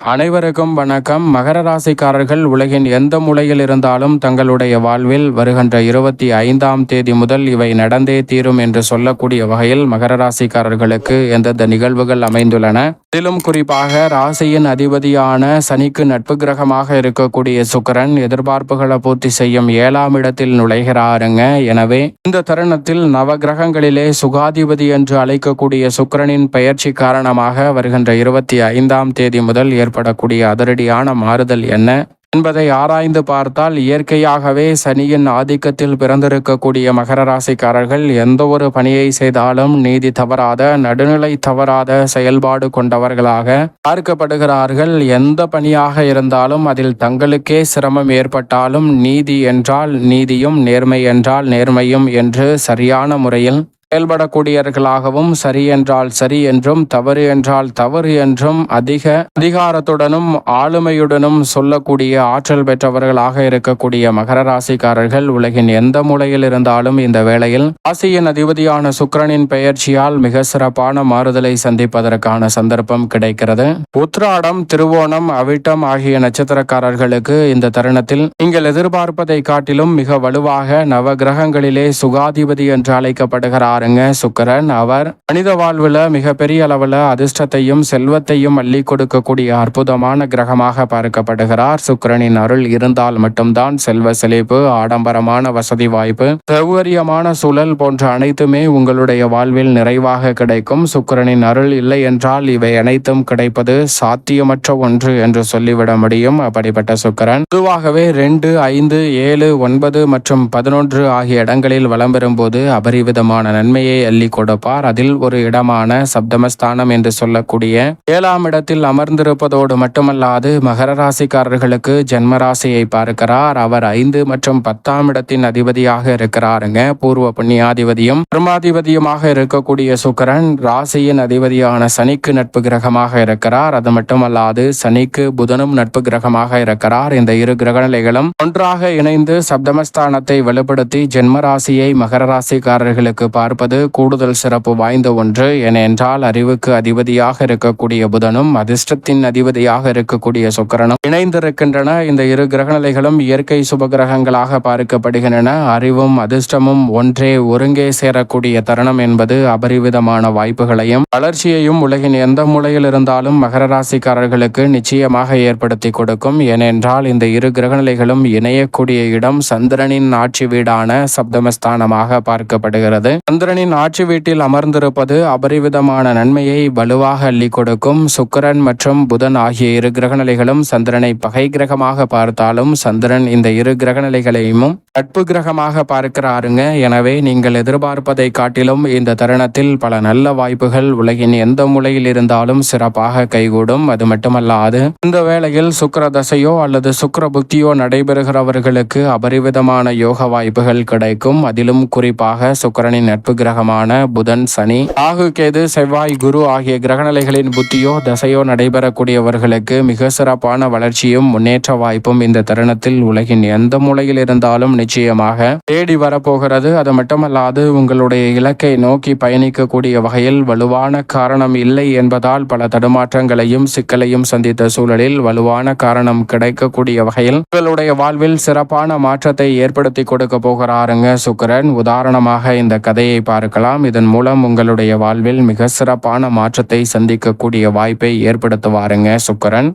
அனைவருக்கும் வணக்கம். மகர ராசிக்காரர்கள் உலகின் எந்த மூலையில் இருந்தாலும் தங்களுடைய வாழ்வில் வருகின்ற இருபத்தி ஐந்தாம் தேதி முதல் இவை நடந்தே தீரும் என்று சொல்லக்கூடிய வகையில் மகர ராசிக்காரர்களுக்கு எந்தெந்த நிகழ்வுகள் அமைந்துள்ளன? இதிலும் குறிப்பாக ராசியின் அதிபதியான சனிக்கு நட்பு கிரகமாக இருக்கக்கூடிய சுக்கரன் எதிர்பார்ப்புகளை பூர்த்தி செய்யும் ஏழாம் இடத்தில் நுழைகிறாருங்க. எனவே இந்த தருணத்தில் நவ கிரகங்களிலே சுகாதிபதி என்று அழைக்கக்கூடிய சுக்கரனின் பெயர்ச்சி காரணமாக வருகின்ற இருபத்தி ஐந்தாம் தேதி முதல் ஏற்படக்கூடிய அதிரடியான மாறுதல் என்ன என்பதை ஆராய்ந்து பார்த்தால் இயற்கையாகவே சனியின் ஆதிக்கத்தில் பிறந்திருக்கக்கூடிய மகர ராசிக்காரர்கள் எந்த ஒரு பணியை செய்தாலும் நீதி தவறாத நடுநிலை தவறாத செயல்பாடு கொண்டவர்களாக பார்க்கப்படுகிறார்கள். எந்த பணியாக இருந்தாலும் அதில் தங்களுக்கே சிரமம் ஏற்பட்டாலும் நீதி என்றால் நீதியும் நேர்மை என்றால் நேர்மையும் என்று சரியான முறையில் செயல்படக்கூடியவர்களாகவும் சரி என்றால் சரி என்றும் தவறு என்றால் தவறு என்றும் அதிக அதிகாரத்துடனும் ஆளுமையுடனும் சொல்லக்கூடிய ஆற்றல் பெற்றவர்களாக இருக்கக்கூடிய மகர ராசிக்காரர்கள் உலகின் எந்த மூலையில் இருந்தாலும் இந்த வேளையில் ராசியின் அதிபதியான சுக்கிரனின் பெயர்ச்சியால் மிக சிறப்பான மாறுதலை சந்திப்பதற்கான சந்தர்ப்பம் கிடைக்கிறது. உத்ராடம் திருவோணம் அவிட்டம் ஆகிய நட்சத்திரக்காரர்களுக்கு இந்த தருணத்தில் நீங்கள் எதிர்பார்ப்பதை காட்டிலும் மிக வலுவாக நவ கிரகங்களிலே சுகாதிபதி என்று அழைக்கப்படுகிறார் பாருங்க சுக்கரன். அவர் மனித வாழ்வுல மிகப்பெரிய அளவுல அதிர்ஷ்டத்தையும் செல்வத்தையும் அள்ளி கொடுக்கக்கூடிய அற்புதமான கிரகமாக பார்க்கப்படுகிறார். சுக்கரனின் அருள் இருந்தால் மட்டும்தான் செல்வ செழிப்பு ஆடம்பரமான வசதி வாய்ப்பு சௌகரியமான சூழல் போன்ற அனைத்துமே உங்களுடைய வாழ்வில் நிறைவாக கிடைக்கும். சுக்கரனின் அருள் இல்லை என்றால் இவை அனைத்தும் கிடைப்பது சாத்தியமற்ற ஒன்று என்று சொல்லிவிட முடியும். அப்படிப்பட்ட சுக்கரன் பொதுவாகவே ரெண்டு ஐந்து ஏழு ஒன்பது மற்றும் பதினொன்று ஆகிய இடங்களில் வலம் பெறும்போது அபரிவிதமான நன்மையை அள்ளி கொடுப்பார். அதில் ஒரு இடமான சப்தமஸ்தானம் என்று சொல்லக்கூடிய ஏழாம் இடத்தில் அமர்ந்திருப்பதோடு மட்டுமல்லாது மகர ராசிக்காரர்களுக்கு ஜென்ம ராசியை பார்க்கிறார். அவர் ஐந்து மற்றும் பத்தாம் இடத்தின் அதிபதியாக இருக்கிறாருங்க. பூர்வ புண்ணியாதிபதியும் பிரமாதிபதியுமாக இருக்கக்கூடிய சுக்கரன் ராசியின் அதிபதியான சனிக்கு நட்பு கிரகமாக இருக்கிறார். அது மட்டுமல்லாது சனிக்கு புதனும் நட்பு கிரகமாக இருக்கிறார். இந்த இரு கிரக நிலைகளும் ஒன்றாக இணைந்து சப்தமஸ்தானத்தை வலுப்படுத்தி ஜென்ம ராசியை மகர ராசிக்காரர்களுக்கு பார்ப்ப பார்ப்பது கூடுதல் சிறப்பு வாய்ந்த ஒன்று. ஏனென்றால் அறிவுக்கு அதிபதியாக இருக்கக்கூடிய புதனும் அதிர்ஷ்டத்தின் அதிபதியாக இருக்கக்கூடிய சுக்கரனும் இணைந்திருக்கின்றன. இந்த இரு கிரகநிலைகளும் இயற்கை சுப கிரகங்களாக பார்க்கப்படுகின்றன. அறிவும் அதிர்ஷ்டமும் ஒன்றே ஒருங்கே சேரக்கூடிய தருணம் என்பது அபரிவிதமான வாய்ப்புகளையும் வளர்ச்சியையும் உலகின் எந்த மூலையில் இருந்தாலும் மகர ராசிக்காரர்களுக்கு நிச்சயமாக ஏற்படுத்தி கொடுக்கும். ஏனென்றால் இந்த இரு கிரகநிலைகளும் இணையக்கூடிய இடம் சந்திரனின் ஆட்சி வீடான சப்தமஸ்தானமாக பார்க்கப்படுகிறது. சந்திர சுக்கரனின் ஆட்சி வீட்டில் அமர்ந்திருப்பது அபரிவிதமான நன்மையை வலுவாக அள்ளி கொடுக்கும். சுக்கரன் மற்றும் புதன் ஆகிய இரு கிரகநிலைகளும் சந்திரனை பகை கிரகமாக பார்த்தாலும் சந்திரன் இந்த இரு கிரகநிலைகளையும் நட்பு கிரகமாக பார்க்கிறாருங்க. எனவே நீங்கள் எதிர்பார்ப்பதை காட்டிலும் இந்த தருணத்தில் பல நல்ல வாய்ப்புகள் உலகின் எந்த மூலையில் இருந்தாலும் சிறப்பாக கைகூடும். அது மட்டுமல்லாது இந்த வேளையில் சுக்கர தசையோ அல்லது சுக்கர புத்தியோ நடைபெறுகிறவர்களுக்கு அபரிவிதமான யோக வாய்ப்புகள் கிடைக்கும். அதிலும் குறிப்பாக சுக்கரனின் நட்பு கிரகமான புதன் சனி. ராகு கேது செவ்வாய் குரு ஆகிய கிரகநிலைகளின் புத்தியோ தசையோ நடைபெறக்கூடியவர்களுக்கு மிக சிறப்பான வளர்ச்சியும் முன்னேற்ற வாய்ப்பும் இந்த தருணத்தில் உலகின் எந்த மூலையில் இருந்தாலும் நிச்சயமாக தேடி வரப்போகிறது. அது மட்டுமல்லாது உங்களுடைய இலக்கை நோக்கி பயணிக்கக்கூடிய வகையில் வலுவான காரணம் இல்லை என்பதால் பல தடுமாற்றங்களையும் சிக்கலையும் சந்தித்த சூழலில் வலுவான காரணம் கிடைக்கக்கூடிய வகையில் உங்களுடைய வாழ்வில் சிறப்பான மாற்றத்தை ஏற்படுத்தி கொடுக்க போகிறாருங்க சுக்கரன். உதாரணமாக இந்த கதையை பார்க்கலாம். இதன் மூலம் உங்களுடைய வாழ்வில் மிக சிறப்பான மாற்றத்தை சந்திக்கக்கூடிய வாய்ப்பை ஏற்படுத்துவாருங்க சுக்கரன்.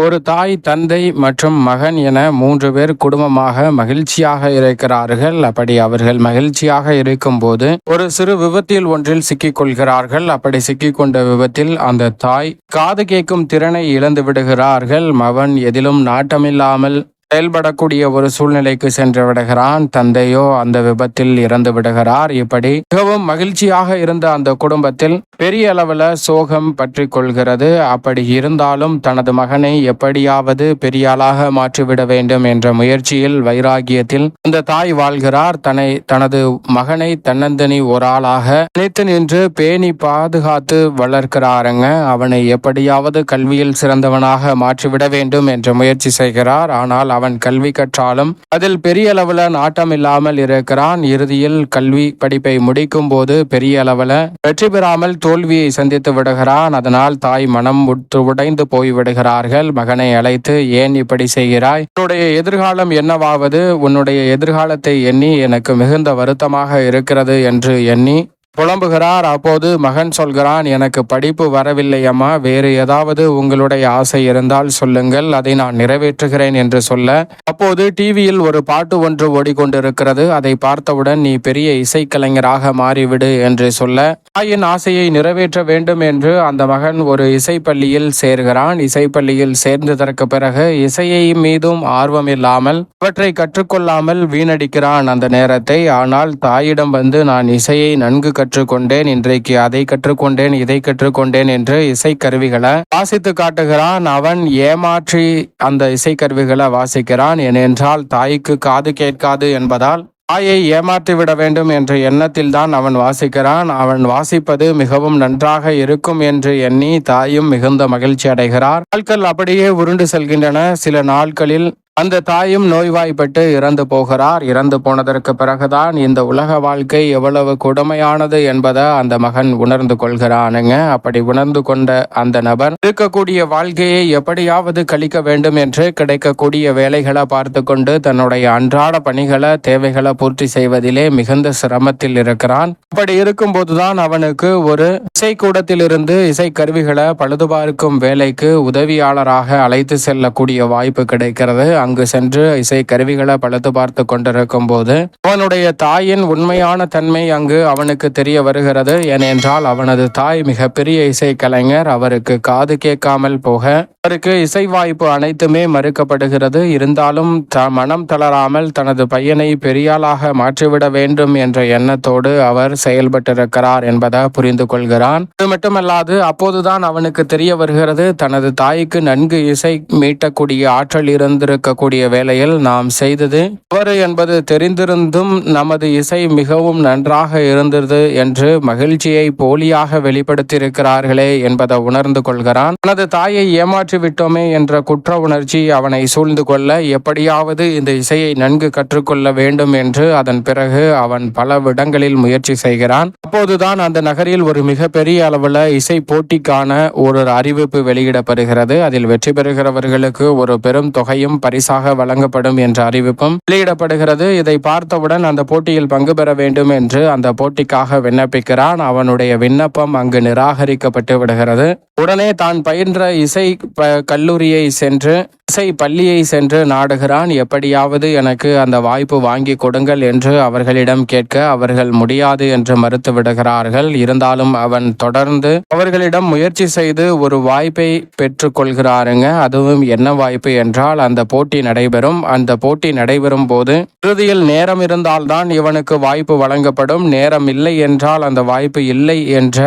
ஒரு தாய் தந்தை மற்றும் மகன் என மூன்று பேர் குடும்பமாக மகிழ்ச்சியாக இருக்கிறார்கள். அப்படி அவர்கள் மகிழ்ச்சியாக இருக்கும்போது ஒரு சிறு விபத்தில் ஒன்றில் சிக்கிக் கொள்கிறார்கள் அப்படி சிக்கிக்கொண்ட விபத்தில் அந்த தாய் காது கேட்கும் திறனை இழந்து விடுகிறார்கள். மகன் எதிலும் நாட்டமில்லாமல் செயல்படக்கூடிய ஒரு சூழ்நிலைக்கு சென்று விடுகிறான். தந்தையோ அந்த விபத்தில் இறந்து விடுகிறார். இப்படி மிகவும் மகிழ்ச்சியாக இருந்த அந்த குடும்பத்தில் பெரிய அளவில் சோகம் பற்றி கொள்கிறது. அப்படி இருந்தாலும் தனது மகனை எப்படியாவது பெரிய ஆளாக மாற்றிவிட வேண்டும் என்ற முயற்சியில் வைராகியத்தில் அந்த தாய் வாழ்கிறார். தன்னை தனது மகனை தன்னந்தனி ஒரு ஆளாக நினைத்து நின்று பேணி பாதுகாத்து வளர்க்கிறாருங்க. அவனை எப்படியாவது கல்வியில் சிறந்தவனாக மாற்றிவிட வேண்டும் என்ற முயற்சி செய்கிறார். ஆனால் அவன் கல்வி கற்றாலும் அதில் பெரிய அளவுல நாட்டம் இல்லாமல் இருக்கிறான். இறுதியில் கல்வி படிப்பை முடிக்கும் போது பெரிய அளவுல வெற்றி பெறாமல் தோல்வியை சந்தித்து விடுகிறான். அதனால் தாய் மனம் உற்று உடைந்து போய் விடுகிறார்கள். மகனை அழைத்து ஏன் இப்படி செய்கிறாய்? உன்னுடைய எதிர்காலம் என்னவாவது? உன்னுடைய எதிர்காலத்தை எண்ணி எனக்கு மிகுந்த வருத்தமாக இருக்கிறது என்று எண்ணி புலம்புகிறார். அப்போது மகன் சொல்கிறான் எனக்கு படிப்பு வரவில்லை அம்மா வேறு ஏதாவது உங்களுடைய ஆசை இருந்தால் சொல்லுங்கள் அதை நான் நிறைவேற்றுகிறேன் என்று சொல்ல அப்போது டிவியில் ஒரு பாட்டு ஒன்று ஓடிக்கொண்டிருக்கிறது. அதை பார்த்தவுடன் நீ பெரிய இசைக்கலைஞராக மாறிவிடு என்று சொல்ல தாயின் ஆசையை நிறைவேற்ற வேண்டும் என்று அந்த மகன் ஒரு இசைப்பள்ளியில் சேர்கிறான். இசைப்பள்ளியில் சேர்ந்ததற்கு பிறகு இசையை மீதும் ஆர்வம் இல்லாமல் அவற்றை கற்றுக்கொள்ளாமல் வீணடிக்கிறான் அந்த நேரத்தை. ஆனால் தாயிடம் வந்து நான் இசையை நன்கு கற்றுக்கொண்டேன் இன்றைக்கு அதை கற்றுக்கொண்டேன் இதை கற்றுக்கொண்டேன் என்று இசைக்கருவிகளை வாசித்து காட்டுகிறான். அவன் ஏமாற்றி அந்த இசைக்கருவிகளை வாசிக்கிறான். ஏனென்றால் தாய்க்கு காது கேட்காது என்பதால் தாயை ஏமாற்றி விட வேண்டும் என்ற எண்ணத்தில் தான் அவன் வாசிக்கிறான். அவன் வாசிப்பது மிகவும் நன்றாக இருக்கும் என்று எண்ணி தாயும் மிகுந்த மகிழ்ச்சி அடைகிறார். நாட்கள் அப்படியே உருண்டு செல்கின்றன. சில நாட்களில் அந்த தாயும் நோய்வாய்ப்பட்டு இறந்து போகிறார். இறந்து போனதற்கு பிறகுதான் இந்த உலக வாழ்க்கை எவ்வளவு கொடுமையானது என்பதை அந்த மகன் உணர்ந்து கொள்கிறானுங்க. அப்படி உணர்ந்து கொண்ட அந்த நபர் இருக்கக்கூடிய வாழ்க்கையை எப்படியாவது கழிக்க வேண்டும் என்று கிடைக்கக்கூடிய வேலைகளை பார்த்து கொண்டு தன்னுடைய அன்றாட பணிகளை தேவைகளை பூர்த்தி செய்வதிலே மிகுந்த சிரமத்தில் இருக்கிறான். அப்படி இருக்கும்போதுதான் அவனுக்கு ஒரு இசைக்கூடத்திலிருந்து இசை கருவிகளை பழுதுபார்க்கும் வேலைக்கு உதவியாளராக அழைத்து செல்லக்கூடிய வாய்ப்பு கிடைக்கிறது. அங்கு சென்று இசை கருவிகளை பழுது பார்த்து கொண்டிருக்கும் போது அவனுடைய தாயின் உண்மையான தன்மை அங்கு அவனுக்கு தெரிய வருகிறது. ஏனென்றால் அவனது தாய் மிகப்பெரிய இசை கலைஞர். அவருக்கு காது கேட்காமல் போக அவருக்கு இசை வாய்ப்பு அனைத்துமே மறுக்கப்படுகிறது. இருந்தாலும் த மனம் தளராமல் தனது பையனை பெரியாளாக மாற்றிவிட வேண்டும் என்ற எண்ணத்தோடு அவர் செயல்பட்டிருக்கிறார் என்பதை புரிந்து கொள்கிறான். அது மட்டுமல்லாது அப்போதுதான் அவனுக்கு தெரிய வருகிறது. தனது தாய்க்கு நன்கு இசை மீட்டக்கூடிய ஆற்றல் இருக்கக்கூடிய வேளையில் நாம் செய்தது தவறு என்பது தெரிந்திருந்தும் நமது இசை மிகவும் நன்றாக இருந்தது என்று மகிழ்ச்சியை போலியாக வெளிப்படுத்தியிருக்கிறார்களே என்பதை உணர்ந்து கொள்கிறான். தனது தாயை ஏமாற்றி விட்டோமே என்ற குற்ற உணர்ச்சி அவனை சூழ்ந்து கொள்ள எப்படியாவது இந்த இசையை நன்கு கற்றுக்கொள்ள வேண்டும் என்று அதன் பிறகு அவன் பல விடங்களில் முயற்சி செய்கிறான். அப்போதுதான் அந்த நகரில் ஒரு மிகப்பெரிய அளவில் இசை போட்டிக்கான ஒரு அறிவிப்பு வெளியிடப்படுகிறது. அதில் வெற்றி பெறுகிறவர்களுக்கு ஒரு பெரும் தொகையும் பரிசு பரிசாக வழங்கப்படும் என்ற அறிவிப்பும் வெளியிடப்படுகிறது. இதை பார்த்தவுடன் அந்த போட்டியில் பங்கு பெற வேண்டும் என்று அந்த போட்டிக்காக விண்ணப்பிக்கிறான். அவனுடைய விண்ணப்பம் அங்கு நிராகரிக்கப்பட்டு விடுகிறது. உடனே தான் பயின்ற இசை கல்லூரியை சென்று இசை பள்ளியை சென்று நாடுகிறான். எப்படியாவது எனக்கு அந்த வாய்ப்பு வாங்கி கொடுங்கள் என்று அவர்களிடம் கேட்க அவர்கள் முடியாது என்று மறுத்து விடுகிறார்கள். இருந்தாலும் அவன் தொடர்ந்து அவர்களிடம் முயற்சி செய்து ஒரு வாய்ப்பை பெற்றுக்கொள்கிறாருங்க அதுவும் என்ன வாய்ப்பு என்றால் அந்த போட்டி நடைபெறும். அந்த போட்டி நடைபெறும் போது இறுதியில் நேரம் இருந்தால்தான் இவனுக்கு வாய்ப்பு வழங்கப்படும். நேரம் இல்லை என்றால் அந்த வாய்ப்பு இல்லை என்ற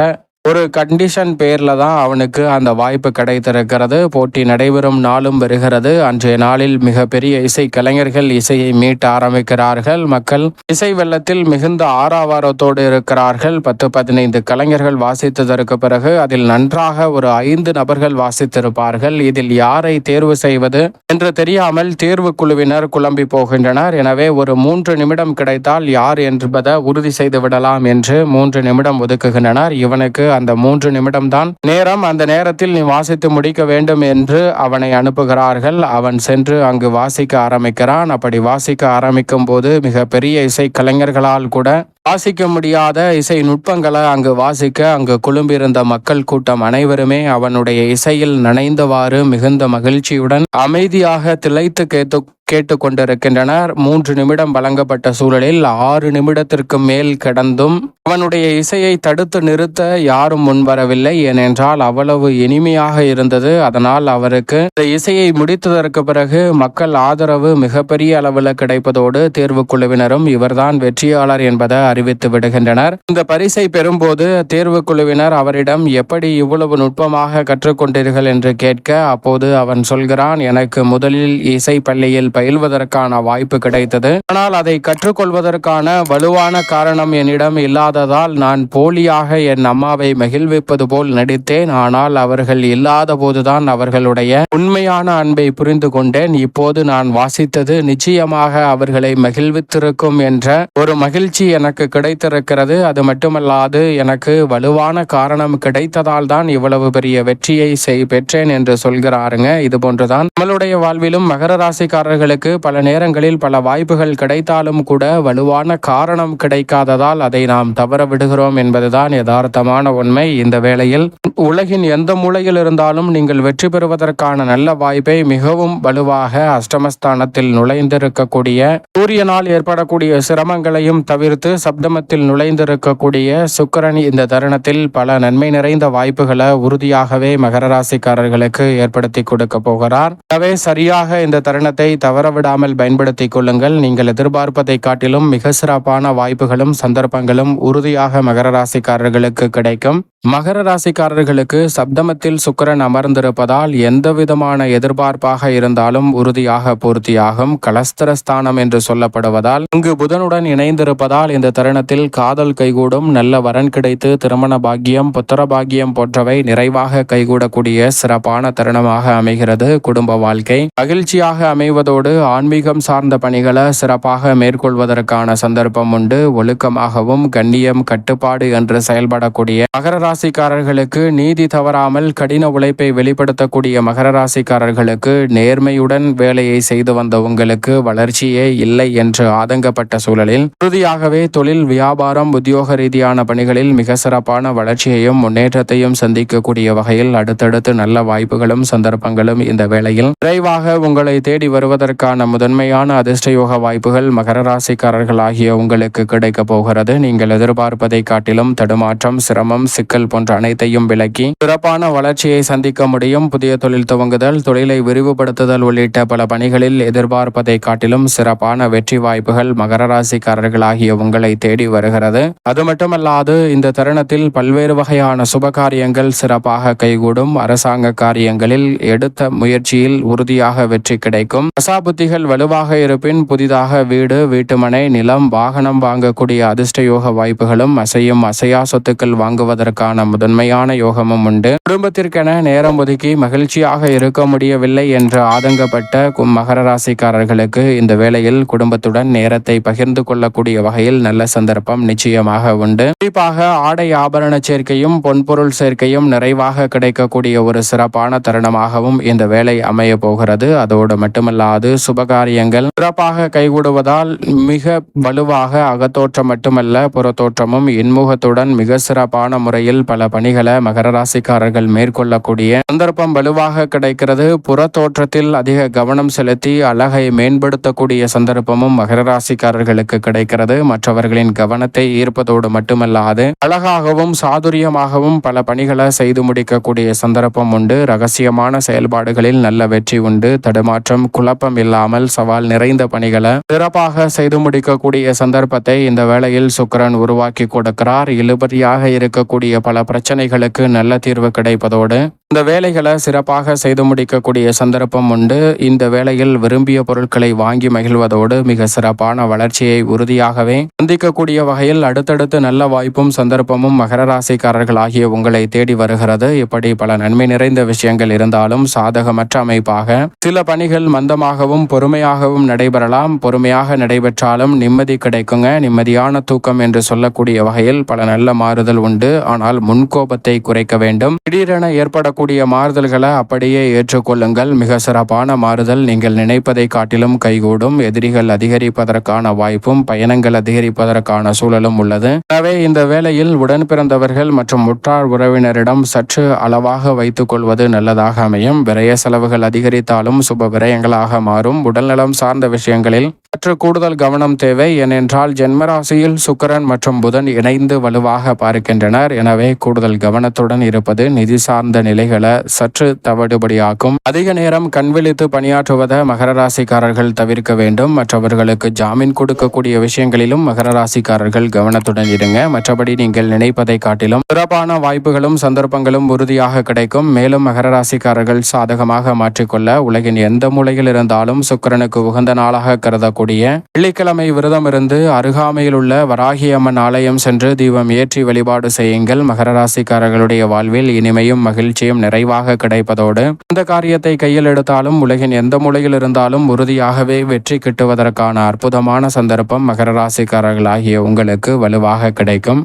ஒரு கண்டிஷன் பேரில் தான் அவனுக்கு அந்த வாய்ப்பு கிடைத்திருக்கிறது. போட்டி நடைபெறும் நாளும் வருகிறது. அன்றைய நாளில் மிகப்பெரிய இசை கலைஞர்கள் இசையை மீட்ட ஆரம்பிக்கிறார்கள். மக்கள் இசை வெள்ளத்தில் மிகுந்த ஆறாவாரத்தோடு இருக்கிறார்கள். பத்து பதினைந்து கலைஞர்கள் வாசித்ததற்கு பிறகு அதில் நன்றாக ஒரு ஐந்து நபர்கள் வாசித்திருப்பார்கள். இதில் யாரை தேர்வு செய்வது என்று தெரியாமல் தேர்வு குழுவினர் குழம்பி போகின்றனர். எனவே ஒரு மூன்று நிமிடம் கிடைத்தால் யார் என்பதை உறுதி செய்து விடலாம் என்று மூன்று நிமிடம் ஒதுக்குகின்றனர். இவனுக்கு அந்த மூன்று நிமிடம்தான். நேரம் அந்த நேரத்தில் நீ வாசித்து முடிக்க வேண்டும் என்று அவனை அனுப்புகிறார்கள். அவன் சென்று அங்கு வாசிக்க ஆரம்பிக்கிறான். அப்படி வாசிக்க ஆரம்பிக்கும் போது மிக பெரிய இசை கலைஞர்களால் கூட வாசிக்க முடியாத இசை நுட்பங்களை அங்கு வாசிக்க அங்கு குழும்பிருந்த மக்கள் கூட்டம் அனைவருமே அவனுடைய இசையில் நனைந்தவாறு மிகுந்த மகிழ்ச்சியுடன் அமைதியாக திளைத்து கேட்டு கேட்டுக்கொண்டிருக்கின்றனர். மூன்று நிமிடம் வழங்கப்பட்ட சூழலில் ஆறு நிமிடத்திற்கு மேல் கிடந்தும் அவனுடைய இசையை தடுத்து நிறுத்த யாரும் முன்வரவில்லை. ஏனென்றால் அவ்வளவு இனிமையாக இருந்தது. அதனால் அவருக்கு இந்த இசையை முடித்ததற்கு பிறகு மக்கள் ஆதரவு மிகப்பெரிய அளவில் கிடைப்பதோடு தேர்வு குழுவினரும் இவர்தான் வெற்றியாளர் என்பதை அறிவித்து விடுகின்றனர். இந்த பரிசை பெறும்போது தேர்வு குழுவினர் அவரிடம் எப்படி இவ்வளவு நுட்பமாக கற்றுக்கொண்டீர்கள்? என்று கேட்க அப்போது அவன் சொல்கிறான் எனக்கு முதலில் இசை பள்ளியில் பயில்வதற்கான வாய்ப்பு கிடைத்தது. ஆனால் அதை கற்றுக்கொள்வதற்கான வலுவான காரணம் என்னிடம் இல்லாததால் நான் போலியாக என் அம்மாவை மகிழ்விப்பது போல் நடித்தேன். ஆனால் அவர்கள் இல்லாத போதுதான் அவர்களுடைய உண்மையான அன்பை புரிந்து கொண்டேன். இப்போது நான் வாசித்தது நிச்சயமாக அவர்களை மகிழ்வித்திருக்கும் என்ற ஒரு மகிழ்ச்சி எனக்கு கிடைத்திருக்கிறது. அது மட்டுமல்லாது எனக்கு வலுவான காரணம் கிடைத்ததால் தான் இவ்வளவு பெரிய வெற்றியை செய் பெற்றேன் என்று சொல்கிறாருங்க. இது போன்றுதான். நம்மளுடைய வாழ்விலும் மகர ராசிக்காரர்களுக்கு பல நேரங்களில் பல வாய்ப்புகள் கிடைத்தாலும் கூட வலுவான காரணம் கிடைக்காததால் அதை நாம் தவற விடுகிறோம் என்பதுதான் யதார்த்தமான உண்மை. இந்த வேளையில் உலகின் எந்த மூலையில் இருந்தாலும் நீங்கள் வெற்றி பெறுவதற்கான நல்ல வாய்ப்பை மிகவும் வலுவாக அஷ்டமஸ்தானத்தில் நுழைந்திருக்கக்கூடிய சூரியனால் ஏற்படக்கூடிய சிரமங்களையும் தவிர்த்து சப்தமத்தில் நுழைந்திருக்கக்கூடிய சுக்கரன் இந்த தருணத்தில் பல நன்மை நிறைந்த வாய்ப்புகளை உறுதியாகவே மகர ராசிக்காரர்களுக்கு ஏற்படுத்தி கொடுக்க போகிறார். எனவே சரியாக இந்த தருணத்தை தவறவிடாமல் பயன்படுத்திக் கொள்ளுங்கள். நீங்கள் எதிர்பார்ப்பதை காட்டிலும் மிக சிறப்பான வாய்ப்புகளும் சந்தர்ப்பங்களும் உறுதியாக மகர ராசிக்காரர்களுக்கு கிடைக்கும். மகர ராசிக்காரர்களுக்கு சப்தமத்தில் சுக்கிரன் அமர்ந்திருப்பதால் எந்த விதமான எதிர்பார்ப்பாக இருந்தாலும் உறுதியாக பூர்த்தியாகும் கலஸ்தரஸ்தானம் என்று சொல்லப்படுவதால் இங்கு புதனுடன் இணைந்திருப்பதால் இந்த தருணத்தில் காதல் கைகூடும் நல்ல வரன் கிடைத்து திருமண பாக்கியம் புத்திர பாக்கியம் போன்றவை நிறைவாக கைகூடக்கூடிய சிறப்பான தருணமாக அமைகிறது குடும்ப வாழ்க்கை. மகிழ்ச்சியாக அமைவதோடு ஆன்மீகம் சார்ந்த பணிகளை சிறப்பாக மேற்கொள்வதற்கான சந்தர்ப்பம் உண்டு. ஒழுக்கமாகவும் கண்ணியம் கட்டுப்பாடு என்று செயல்படக்கூடிய மகர ராசிக்காரர்களுக்கு நீதி தவறாமல் கடின உழைப்பை வெளிப்படுத்தக்கூடிய மகர ராசிக்காரர்களுக்கு நேர்மையுடன் வேலையை செய்து வந்த உங்களுக்கு வளர்ச்சியே இல்லை என்று ஆதங்கப்பட்ட சூழலில் உறுதியாகவே தொழில் வியாபாரம் உத்தியோக ரீதியான பணிகளில் மிக சிறப்பான வளர்ச்சியையும் முன்னேற்றத்தையும் சந்திக்கக்கூடிய வகையில் அடுத்தடுத்து நல்ல வாய்ப்புகளும் சந்தர்ப்பங்களும் இந்த வேளையில் விரைவாக உங்களை தேடி வருவதற்கான முதன்மையான அதிர்ஷ்டயோக வாய்ப்புகள் மகர ராசிக்காரர்கள் ஆகிய உங்களுக்கு கிடைக்கப் போகிறது. நீங்கள் எதிர்பார்ப்பதை காட்டிலும் தடுமாற்றம் சிரமம் சிக்கல் போன்ற அனைத்தையும் விலக்கி சிறப்பான வளர்ச்சியை சந்திக்க முடியும். புதிய தொழில் துவங்குதல் தொழிலை விரிவுபடுத்துதல் உள்ளிட்ட பல பணிகளில் எதிர்பார்ப்பதை காட்டிலும் சிறப்பான வெற்றி வாய்ப்புகள் மகர ராசிக்காரர்களாகிய உங்களை தேடி வருகிறது. அது மட்டுமல்லாது இந்த தருணத்தில் பல்வேறு வகையான சுபகாரியங்கள் சிறப்பாக கைகூடும். அரசாங்க காரியங்களில் எடுத்த முயற்சியில் உறுதியாக வெற்றி கிடைக்கும். தசாபுத்திகள் வலுவாக இருப்பின் புதிதாக வீடு வீட்டுமனை நிலம் வாகனம் வாங்கக்கூடிய அதிர்ஷ்ட யோக வாய்ப்புகளும் அசையும். அசையா சொத்துக்கள் வாங்குவதற்கான முதன்மையான யோகமும் உண்டு. குடும்பத்திற்கென நேரம் ஒதுக்கி மகிழ்ச்சியாக இருக்க முடியவில்லை என்று ஆதங்கப்பட்ட கும் மகர ராசிக்காரர்களுக்கு இந்த வேளையில் குடும்பத்துடன் நேரத்தை பகிர்ந்து கொள்ளக்கூடிய வகையில் நல்ல சந்தர்ப்பம் நிச்சயமாக உண்டு. குறிப்பாக ஆடை ஆபரண சேர்க்கையும் பொன்பொருள் சேர்க்கையும் நிறைவாக கிடைக்கக்கூடிய ஒரு சிறப்பான தருணமாகவும் இந்த வேலை அமைய போகிறது. அதோடு மட்டுமல்லாது சுபகாரியங்கள் சிறப்பாக கைகூடுவதால் மிக வலுவாக அகத்தோற்றம் மட்டுமல்ல புறத்தோற்றமும் இன்முகத்துடன் மிக சிறப்பான முறையில் பல பணிகளை மகர ராசிக்காரர்கள் மேற்கொள்ளக்கூடிய சந்தர்ப்பம் வலுவாக கிடைக்கிறது. புற தோற்றத்தில் அதிக கவனம் செலுத்தி அழகை மேம்படுத்தக்கூடிய சந்தர்ப்பமும் மகர ராசிக்காரர்களுக்கு கிடைக்கிறது. மற்றவர்களின் கவனத்தை ஈர்ப்பதோடு மட்டுமல்லாது அழகாகவும் சாதுரியமாகவும் பல பணிகளை செய்து முடிக்கக்கூடிய சந்தர்ப்பம் உண்டு. ரகசியமான செயல்பாடுகளில் நல்ல வெற்றி உண்டு. தடுமாற்றம் குழப்பம் இல்லாமல் சவால் நிறைந்த பணிகளை சிறப்பாக செய்து முடிக்கக்கூடிய சந்தர்ப்பத்தை இந்த வேளையில் சுக்கரன் உருவாக்கி கொடுக்கிறார். இழுபறியாக இருக்கக்கூடிய பல பிரச்சனைகளுக்கு நல்ல தீர்வு கிடைப்பதோடு இந்த வேலைகளை சிறப்பாக செய்து முடிக்கக்கூடிய சந்தர்ப்பம் உண்டு. இந்த வேளையில் விரும்பிய பொருட்களை வாங்கி மகிழ்வதோடு மிக சிறப்பான வளர்ச்சியை உறுதியாகவே சந்திக்கக்கூடிய வகையில் அடுத்தடுத்து நல்ல வாய்ப்பும் சந்தர்ப்பமும் மகர ராசிக்காரர்கள் ஆகிய உங்களை தேடி வருகிறது. இப்படி பல நன்மை நிறைந்த விஷயங்கள் இருந்தாலும் சாதகமற்ற அமைப்பாக சில பணிகள் மந்தமாகவும் பொறுமையாகவும் நடைபெறலாம். பொறுமையாக நடைபெற்றாலும் நிம்மதி கிடைக்குங்க. நிம்மதியான தூக்கம் என்று சொல்லக்கூடிய வகையில் பல நல்ல மாறுதல் உண்டு. ஆனால் முன்கோபத்தை குறைக்க வேண்டும். திடீரென ஏற்படக்கூடிய மாறுதல்களை அப்படியே ஏற்றுக்கொள்ளுங்கள். மிக சிறப்பான மாறுதல். நீங்கள் நினைப்பதை காட்டிலும் கைகூடும். எதிரிகள் அதிகரிப்பதற்கான வாய்ப்பும் பயணங்கள் அதிகரிப்பதற்கான சூழலும் உள்ளது. எனவே இந்த வேளையில் உடன் பிறந்தவர்கள் மற்றும் உற்றார் உறவினரிடம் சற்று அளவாக வைத்துக் கொள்வது நல்லதாக அமையும். விரய செலவுகள் அதிகரித்தாலும் சுப விரயங்களாக மாறும். உடல்நலம் சார்ந்த விஷயங்களில் சற்று கூடுதல் கவனம் தேவை. ஏனென்றால் ஜென்மராசியில் சுக்கிரன் மற்றும் புதன் இணைந்து வலுவாக பார்க்கின்றனர். எனவே கூடுதல் கவனத்துடன் இருப்பது நிதி சார்ந்த நிலைகளை சற்று தவிடுபடியாக்கும். அதிக நேரம் கண்விழித்து பணியாற்றுவதை மகர ராசிக்காரர்கள் தவிர்க்க வேண்டும். மற்றவர்களுக்கு ஜாமீன் கொடுக்கக்கூடிய விஷயங்களிலும் மகர ராசிக்காரர்கள் கவனத்துடன் இருங்க. மற்றபடி நீங்கள் நினைப்பதை காட்டிலும் சிறப்பான வாய்ப்புகளும் சந்தர்ப்பங்களும் உறுதியாக கிடைக்கும். மேலும் மகர ராசிக்காரர்கள் சாதகமாக மாற்றிக்கொள்ள உலகின் எந்த மூலையில் இருந்தாலும் சுக்கிரனுக்கு உகந்த நாளாக கருதக்கூடிய வெள்ளிக்கிழமை விரதம் இருந்து அருகாமையில் உள்ள வராகி அம்மன் ஆலயம் சென்று தீபம் ஏற்றி வழிபாடு செய்யுங்கள். மகர ராசிக்காரர்களுடைய வாழ்வில் இனிமையும் மகிழ்ச்சியும் நிறைவாக கிடைப்பதோடு இந்த காரியத்தை கையில் எடுத்தாலும் உலகின் எந்த மூலையில் இருந்தாலும் உறுதியாகவே வெற்றி கிட்டுவதற்கான அற்புதமான சந்தர்ப்பம் மகர ராசிக்காரர்களாகிய உங்களுக்கு வலுவாக கிடைக்கும்.